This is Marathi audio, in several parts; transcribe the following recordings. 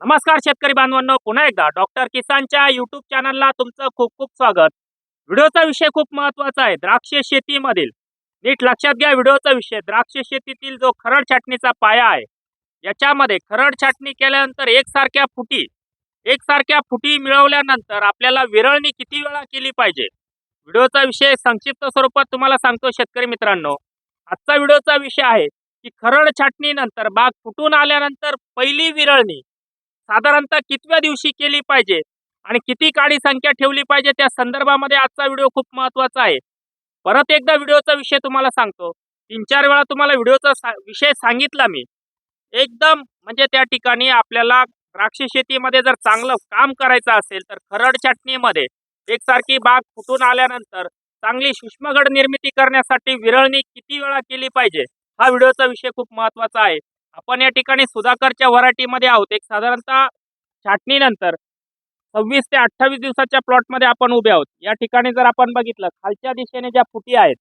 नमस्कार शेतकरी बांधवांनो पुन्हा एकदा डॉक्टर किसानच्या युट्यूब चॅनलला तुमचं खूप खूप स्वागत. व्हिडिओचा विषय खूप महत्त्वाचा आहे द्राक्ष शेतीमधील. नीट लक्षात घ्या व्हिडिओचा विषय द्राक्ष शेतीतील जो खरड छाटणीचा पाया आहे याच्यामध्ये खरड छाटणी केल्यानंतर एकसारख्या फुटी एकसारख्या फुटी मिळवल्यानंतर आपल्याला विरळणी किती वेळा केली पाहिजे? व्हिडिओचा विषय संक्षिप्त स्वरूपात तुम्हाला सांगतो शेतकरी मित्रांनो. आजचा व्हिडिओचा विषय आहे की खरड छाटणीनंतर बाग फुटून आल्यानंतर पहिली विरळणी साधारणतः कितव्या दिवशी केली पाहिजे? आणि किती काळी संख्या ठेवली पाहिजे? त्या संदर्भामध्ये आजचा व्हिडिओ खूप महत्त्वाचा आहे. परत एकदा व्हिडिओचा विषय तुम्हाला सांगतो. तीन चार वेळा तुम्हाला व्हिडिओचा सा- विषय सांगितला मी. एकदम म्हणजे त्या ठिकाणी आपल्याला द्राक्ष शेतीमध्ये जर चांगलं काम करायचं असेल तर खरड छाटणीमध्ये एकसारखी बाग फुटून आल्यानंतर चांगली सूक्ष्मगड निर्मिती करण्यासाठी विरळणी किती वेळा केली पाहिजे? हा व्हिडिओचा विषय खूप महत्त्वाचा आहे. आपण या ठिकाणी सुधाकरच्या व्हरायटीमध्ये आहोत. एक साधारणतः छाटणीनंतर सव्वीस ते अठ्ठावीस दिवसाच्या प्लॉटमध्ये आपण उभे आहोत. या ठिकाणी जर आपण बघितलं खालच्या दिशेने ज्या फुटी आहेत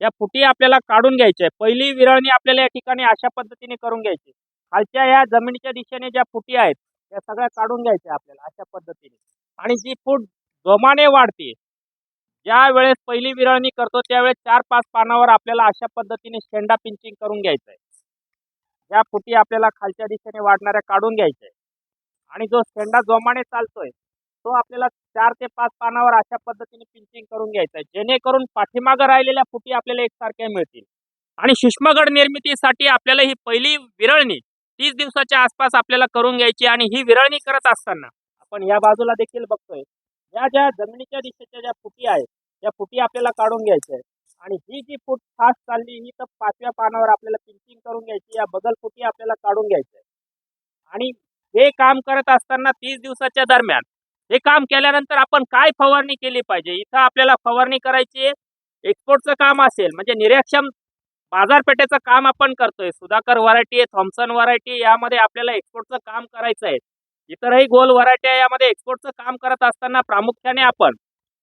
या फुटी आपल्याला काढून घ्यायच्या आहे पहिली विरळणी आपल्याला या ठिकाणी अशा पद्धतीने करून घ्यायची. खालच्या या जमिनीच्या दिशेने ज्या फुटी आहेत त्या सगळ्या काढून घ्यायच्या आपल्याला अशा पद्धतीने. आणि जी फूट जोमाने वाढते ज्या वेळेस पहिली विरळणी करतो त्यावेळेस चार पाच पानावर आपल्याला अशा पद्धतीने शेंडा पिंचिंग करून घ्यायचं आहे या फुटी आपल्याला खालच्या दिशेने वाढणाऱ्या काढून घ्यायच्या आणि जो शेंडा जोमाने चालतोय तो आपल्याला चार ते पाच पानावर अशा पद्धतीने पिंचिंग करून घ्यायचं आहे. जेणेकरून पाठीमागं राहिलेल्या फुटी आपल्याला एकसारख्या मिळतील. आणि सूक्ष्मगड निर्मितीसाठी आपल्याला ही पहिली विरळणी तीस दिवसाच्या आसपास आपल्याला करून घ्यायची आणि ही विरळणी करत असताना आपण या बाजूला देखील बघतोय. या ज्या जमिनीच्या दिशेच्या ज्या फुटी आहेत त्या फुटी आपल्याला काढून घ्यायच्या आहे आणि ही जी फूट फास्ट चालली ही तर पाचव्या पानावर आपल्याला पिंचिंग करून घ्यायची या बगल फुटी आपल्याला काढून घ्यायचं आहे आणि हे काम करत असताना तीस दिवसाच्या दरम्यान हे काम केल्यानंतर आपण काय फवारणी केली पाहिजे? इथं आपल्याला फवारणी करायची आहे. एक्सपोर्टचं काम असेल म्हणजे निर्याक्षम बाजारपेठेचं काम आपण करतोय. सुधाकर व्हरायटी आहे थॉम्सन व्हरायटी यामध्ये आपल्याला एक्सपोर्टचं काम करायचं आहे इतरही गोल व्हरायटी आहे यामध्ये एक्सपोर्टचं काम करत असताना प्रामुख्याने आपण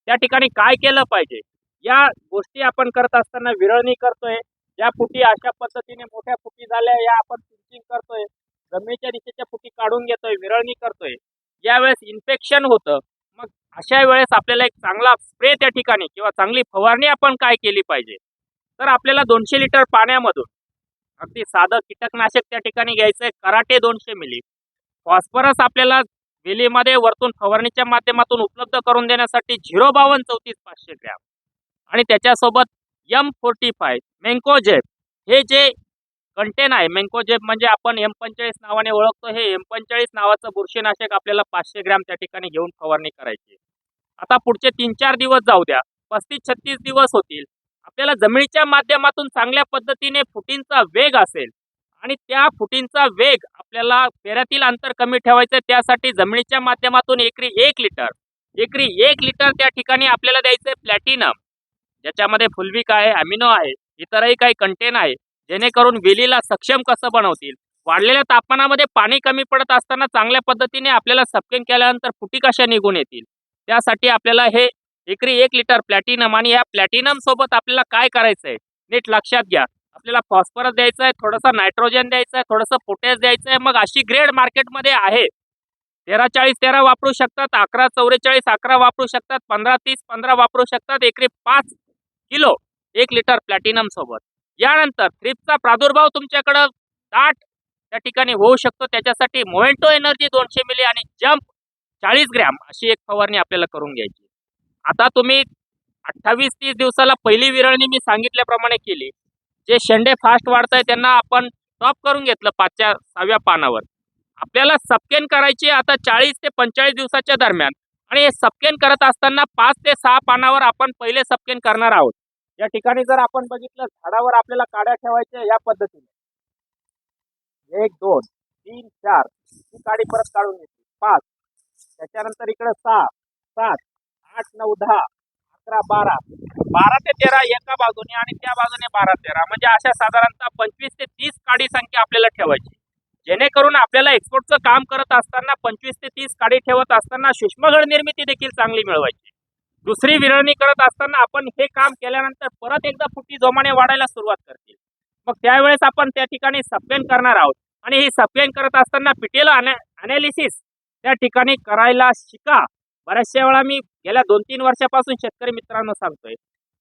त्या ठिकाणी काय केलं पाहिजे? या गोष्टी आपण करत असताना विरळणी करतोय या फुटी अशा पद्धतीने मोठ्या फुटी झाल्या या आपण पिंचिंग करतोय जमिनीच्या दिशेच्या फुटी काढून घेतोय विरळणी करतोय. यावेळेस इन्फेक्शन होतं मग अशा वेळेस आपल्याला एक चांगला स्प्रे त्या ठिकाणी किंवा चांगली फवारणी आपण काय केली पाहिजे? तर आपल्याला दोनशे लिटर पाण्यामधून अगदी साधं कीटकनाशक त्या ठिकाणी घ्यायचंय कराटे दोनशे मिली. फॉस्फरस आपल्याला वेलीमध्ये वरतून फवारणीच्या माध्यमातून उपलब्ध करून देण्यासाठी झिरो बावन्न चौतीस पाचशे ग्रॅम. आणि त्याच्यासोबत एम फोर्टी फाय मेंकोजेब हे जे कंटेन आहे मेंकोजेब म्हणजे आपण एम पंचेचाळीस नावाने ओळखतो हे एम पंचेचाळीस नावाचं बुरशीनाशक आपल्याला पाचशे ग्रॅम त्या ठिकाणी घेऊन फवारणी करायची. आता पुढचे तीन चार दिवस जाऊ द्या पस्तीस छत्तीस दिवस होतील. आपल्याला जमिनीच्या माध्यमातून चांगल्या पद्धतीने फुटींचा वेग असेल आणि त्या फुटींचा वेग आपल्याला फेऱ्यातील अंतर कमी ठेवायचं त्यासाठी जमिनीच्या माध्यमातून एकरी एक लिटर एकरी एक लिटर त्या ठिकाणी आपल्याला द्यायचं आहे प्लॅटिनम ज्याच्यामध्ये फुलविक आहे अमिनो आहे इतरही काही कंटेन आहे. जेणेकरून वेलीला सक्षम कसं बनवतील? वाढलेल्या तापमानामध्ये पाणी कमी पडत असताना चांगल्या पद्धतीने आपल्याला सपकिंग केल्यानंतर फुटी कशा निघून येतील? त्यासाठी आपल्याला हे एकरी एक लिटर प्लॅटिनम आणि या प्लॅटिनम सोबत आपल्याला काय करायचं आहे? नीट लक्षात घ्या. आपल्याला फॉस्फरस द्यायचं आहे थोडंसं नायट्रोजन द्यायचं आहे थोडंसं पोटॅश द्यायचं आहे. मग अशी ग्रेड मार्केटमध्ये आहे. तेरा चाळीस तेरा वापरू शकतात अकरा चौवेचाळीस अकरा वापरू शकतात पंधरा तीस पंधरा वापरू शकतात एकरी पाच किलो एक लिटर प्लॅटिनम सोबत. यानंतर थ्रिपचा प्रादुर्भाव तुमच्याकडं दाट त्या ठिकाणी होऊ शकतो. त्याच्यासाठी मोमेंटो एनर्जी दोनशे मिली आणि जम्प चाळीस ग्रॅम अशी एक फवारणी आपल्याला करून घ्यायची. आता तुम्ही अठ्ठावीस तीस दिवसाला पहिली विरळणी मी सांगितल्याप्रमाणे केली. जे शेंडे फास्ट वाढत आहे त्यांना आपण टॉप करून घेतलं पाचच्या सहाव्या पानावर. आपल्याला सपकेन करायची आता चाळीस ते पंचेचाळीस दिवसाच्या दरम्यान. आणि हे सपकेन करत असताना पाच ते सहा पानावर आपण पहिले सपकेन करणार आहोत. या ठिकाणी जर आपण बघितलं झाडावर आपल्याला काड्या ठेवायच्या या पद्धतीने. एक दोन तीन चार. ही काडी परत काढून घेतली पाच. त्याच्यानंतर इकडे सहा. सात. आठ नऊ दहा. अकरा बारा. बारा ते तेरा एका बाजूने आणि त्या बाजूने बारा तेरा. म्हणजे अशा साधारणतः पंचवीस ते तीस काडी संख्या आपल्याला ठेवायची. जेणेकरून आपल्याला एक्सपोर्टचं काम करत असताना पंचवीस ते तीस काडी ठेवत असताना सूक्ष्मगड निर्मिती देखील चांगली मिळवायची. दुसरी विरळणी करत असताना आपण हे काम केल्यानंतर परत एकदा फुटी जोमाने वाढायला सुरुवात करतील. मग त्यावेळेस आपण त्या ठिकाणी सप्लेन करणार आहोत. आणि ही सप्लेन करत असताना पिटेल अनालिसिस त्या ठिकाणी करायला शिका. बऱ्याचशा वेळा मी गेल्या दोन तीन वर्षापासून शेतकरी मित्रांनो सांगतोय.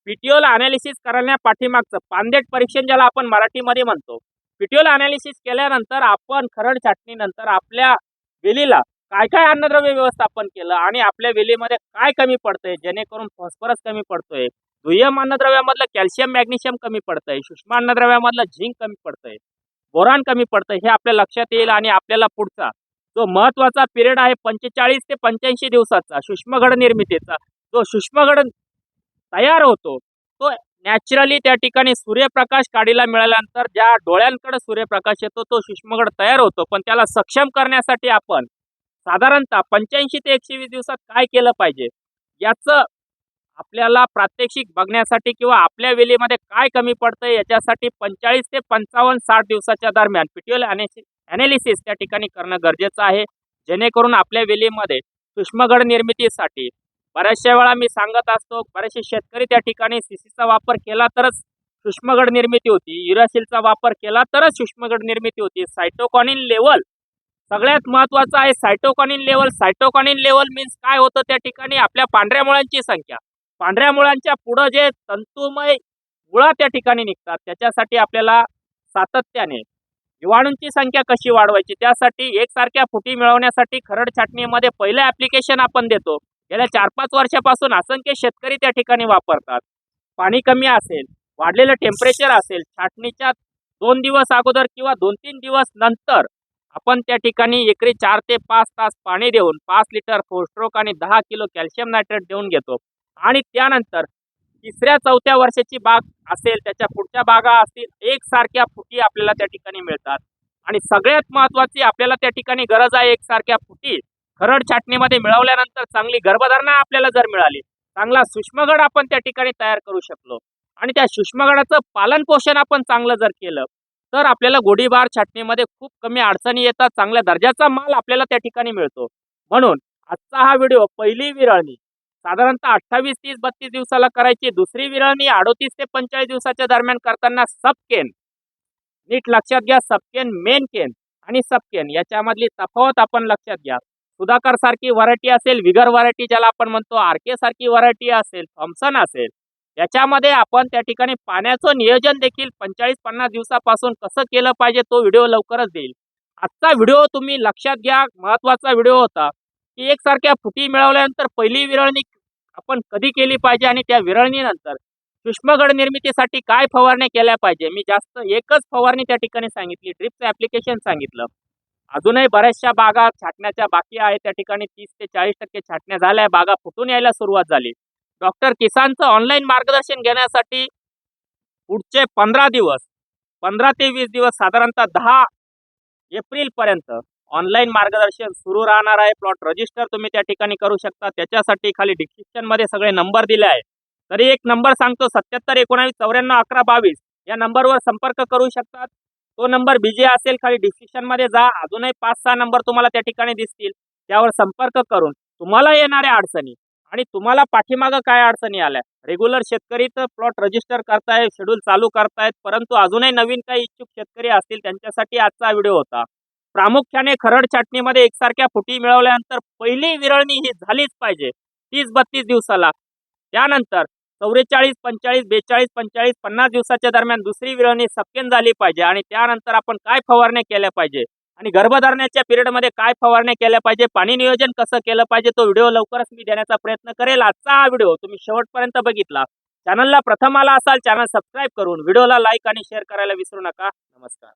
पीटीओला अनालिसिस करण्या पाठीमागचं पानदेट परीक्षण ज्याला आपण मराठीमध्ये म्हणतो पीटीओला अनालिसिस केल्यानंतर आपण खरड छाटणीनंतर आपल्या वेलीला काय काय अन्नद्रव्य व्यवस्थापन केलं आणि आपल्या वेलीमध्ये काय कमी पडतंय जेणेकरून फॉस्फरस कमी पडतोय दुय्यम अन्नद्रव्यामधलं कॅल्शियम मॅग्नेशियम कमी पडतंय सूक्ष्म अन्नद्रव्यामधलं झिंक कमी पडतंय बोरान कमी पडतंय हे आपल्या लक्षात येईल आणि आपल्याला पुढचा जो महत्त्वाचा पिरियड आहे पंचेचाळीस ते पंच्याऐंशी दिवसाचा सूक्ष्मगड निर्मितीचा जो सूक्ष्मगड तयार होतो तो नॅचरली त्या ठिकाणी सूर्यप्रकाश काडीला मिळाल्यानंतर ज्या डोळ्यांकडे सूर्यप्रकाश येतो तो सूक्ष्मगड तयार होतो. पण त्याला सक्षम करण्यासाठी आपण साधारणतः पंच्याऐंशी ते एकशे वीस दिवसात काय केलं पाहिजे? याचं आपल्याला प्रात्यक्षिक बघण्यासाठी किंवा आपल्या वेलीमध्ये काय कमी पडतं याच्यासाठी पंचेचाळीस ते पंचावन्न साठ दिवसाच्या दरम्यान पीटीएल अनालिसिस त्या ठिकाणी करणं गरजेचं आहे. जेणेकरून आपल्या वेलीमध्ये सूक्ष्मगड निर्मितीसाठी बऱ्याचशा वेळा मी सांगत असतो बरेचसे शेतकरी त्या ठिकाणी सीसीचा वापर केला तरच सूक्ष्मगड निर्मिती होती. युरासिलचा वापर केला तरच सूक्ष्मगड निर्मिती होती. सायटोकॉनिन लेवल सगळ्यात महत्वाचं आहे cytokinin level cytokinin level means काय होतं त्या ठिकाणी? आपल्या पांढऱ्या मुळांची संख्या. पांढऱ्या मुळांच्या पुढं जे तंतुमय मुळा त्या ठिकाणी निघतात त्याच्यासाठी आपल्याला सातत्याने जीवाणूंची संख्या कशी वाढवायची? त्यासाठी एकसारख्या फुटी मिळवण्यासाठी खरड छाटणीमध्ये पहिलं ॲप्लिकेशन आपण देतो. गेल्या चार पाच वर्षापासून असंख्य शेतकरी त्या ठिकाणी वापरतात. पाणी कमी असेल वाढलेलं टेम्परेचर असेल छाटणीच्या दोन दिवस अगोदर किंवा दोन तीन दिवस नंतर आपण त्या ठिकाणी एकरी चार ते पाच तास पाणी देऊन पाच लिटर फोस्ट्रोक आणि दहा किलो कॅल्शियम नायट्रेट देऊन घेतो. आणि त्यानंतर तिसऱ्या चौथ्या वर्षाची बाग असेल त्याच्या पुढच्या बागा असतील एकसारख्या फुटी आपल्याला त्या ठिकाणी मिळतात. आणि सगळ्यात महत्त्वाची आपल्याला त्या ठिकाणी गरज आहे एकसारख्या फुटी खरड छाटणीमध्ये मिळवल्यानंतर चांगली गर्भधारणा आपल्याला जर मिळाली चांगला सूक्ष्मगड आपण त्या ठिकाणी तयार करू शकलो आणि त्या सूक्ष्मगडाचं पालन पोषण आपण चांगलं जर केलं तर आपल्याला गोडीबार छाटणीमध्ये खूप कमी अडचणी येतात चांगल्या दर्जाचा माल आपल्याला त्या ठिकाणी मिळतो. म्हणून आजचा हा व्हिडिओ पहिली विरळणी साधारणतः अठ्ठावीस तीस बत्तीस दिवसाला करायची दुसरी विरळणी अडोतीस ते पंचेचाळीस दिवसाच्या दरम्यान करताना सबकेन नीट लक्षात घ्या सबकेन मेन केन आणि सबकेन याच्यामधली तफावत आपण लक्षात घ्या. सुधाकर सारखी व्हरायटी असेल विगर व्हरायटी ज्याला आपण म्हणतो आरके सारखी व्हरायटी असेल थॉम्सन असेल याच्यामध्ये आपण त्या ठिकाणी पाण्याचं नियोजन देखील पंचाळीस पन्नास दिवसापासून कसं केलं पाहिजे तो व्हिडिओ लवकरच देईल. आजचा व्हिडिओ तुम्ही लक्षात घ्या महत्त्वाचा व्हिडिओ होता की एकसारख्या फुटी मिळवल्यानंतर पहिली विरळणी आपण कधी केली पाहिजे आणि त्या विरळणीनंतर सूक्ष्मगड निर्मितीसाठी काय फवारणी केल्या पाहिजे? मी जास्त एकच फवारणी त्या ठिकाणी सांगितली ड्रिपचं ॲप्लिकेशन सांगितलं. अजूनही बऱ्याचशा बागा छाटण्याच्या बाकी आहे त्या ठिकाणी तीस ते चाळीस टक्के छाटण्या झाल्या. बागा फुटून यायला सुरुवात झाली. डॉक्टर किसानचं ऑनलाईन मार्गदर्शन घेण्यासाठी पुढचे पंधरा दिवस पंधरा ते वीस दिवस साधारणतः दहा एप्रिलपर्यंत ऑनलाईन मार्गदर्शन सुरू राहणार आहे. प्लॉट रजिस्टर तुम्ही त्या ठिकाणी करू शकता. त्याच्यासाठी खाली डिस्क्रिप्शनमध्ये सगळे नंबर दिले आहे तरी एक नंबर सांगतो सत्याहत्तर एकोणावीस चौऱ्याण्णव अकरा बावीस या नंबरवर संपर्क करू शकतात. तो नंबर बिझी असेल खाली डिस्क्रिप्शनमध्ये जा. अजूनही पाच सहा नंबर तुम्हाला त्या ठिकाणी दिसतील. त्यावर संपर्क करून तुम्हाला येणाऱ्या अडचणी आणि तुम्हाला पाठीमागं काय अडचणी आल्या? रेग्युलर शेतकरी तर प्लॉट रजिस्टर करतायत शेड्यूल चालू करतायत परंतु अजूनही नवीन काही इच्छुक शेतकरी असतील त्यांच्यासाठी आजचा व्हिडिओ होता. प्रामुख्याने खरड छाटणीमध्ये एकसारख्या फुटी मिळवल्यानंतर पहिली विरळणी ही झालीच पाहिजे. तीस बत्तीस दिवसाला. त्यानंतर चौवेचाळीस पंचेचाळीस बेचाळीस पंचेचाळीस पन्नास दिवसाच्या दरम्यान दुसरी विरवणी सपकेन झाली पाहिजे आणि त्यानंतर आपण काय फवारण्या केल्या पाहिजे? आणि गर्भधारणाच्या पिरियडमध्ये काय फवारण्या केल्या पाहिजे? पाणी नियोजन कसं केलं पाहिजे? तो व्हिडिओ लवकरच मी देण्याचा प्रयत्न करेल. आजचा हा व्हिडिओ तुम्ही शेवटपर्यंत बघितला. चॅनलला प्रथम आला असाल चॅनल सबस्क्राईब करून व्हिडिओला लाईक आणि शेअर करायला विसरू नका. नमस्कार.